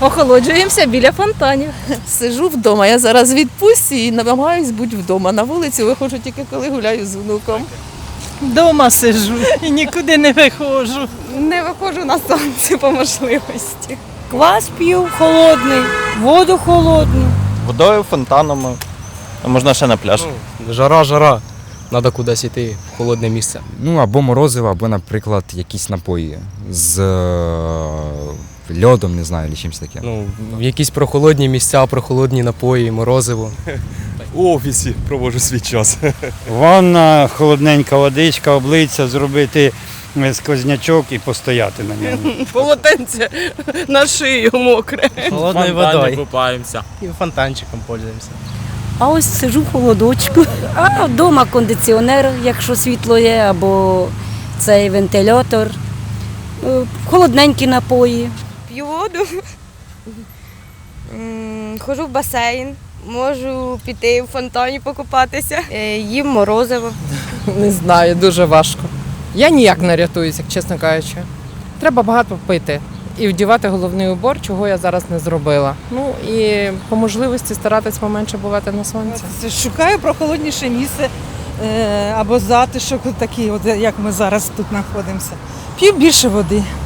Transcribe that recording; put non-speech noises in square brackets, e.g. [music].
Охолоджуємося біля фонтанів. Сижу вдома. Я зараз відпустці і намагаюсь бути вдома. На вулицю виходжу тільки коли гуляю з внуком. Дома сижу і нікуди не виходжу. Не виходжу на сонце по можливості. Квас п'ю холодний, воду холодну. Водою, фонтанами. А можна ще на пляж. Жара, жара. Треба кудись йти в холодне місце. Ну або морозиво, або, наприклад, якісь напої з е, льодом, не знаю, чи чимось таке. Ну, в якісь прохолодні місця, прохолодні напої, морозиво. [laughs] У офісі проводжу свій час. [laughs] Ванна, холодненька водичка, облиця, зробити е, сквознячок і постояти на ньому. [laughs] Полотенце на шию мокре. Холодною водою. купаємося. І фонтанчиком пользуємося. А ось сижу в холодочку. А вдома кондиціонер, якщо світло є, або цей вентилятор. Е, Холодненькі напої. П'ю воду. М, Ходжу в басейн. Можу піти в фонтані покупатися. Е, Їм морозиво. Не знаю, дуже важко. Я ніяк не рятуюся, чесно кажучи. Треба багато пити і вдівати головний убор, чого я зараз не зробила. Ну і по можливості старатись поменше бувати на сонці. Шукаю прохолодніше місце е, або затишок, такий, от як ми зараз тут знаходимося. П'ю більше води.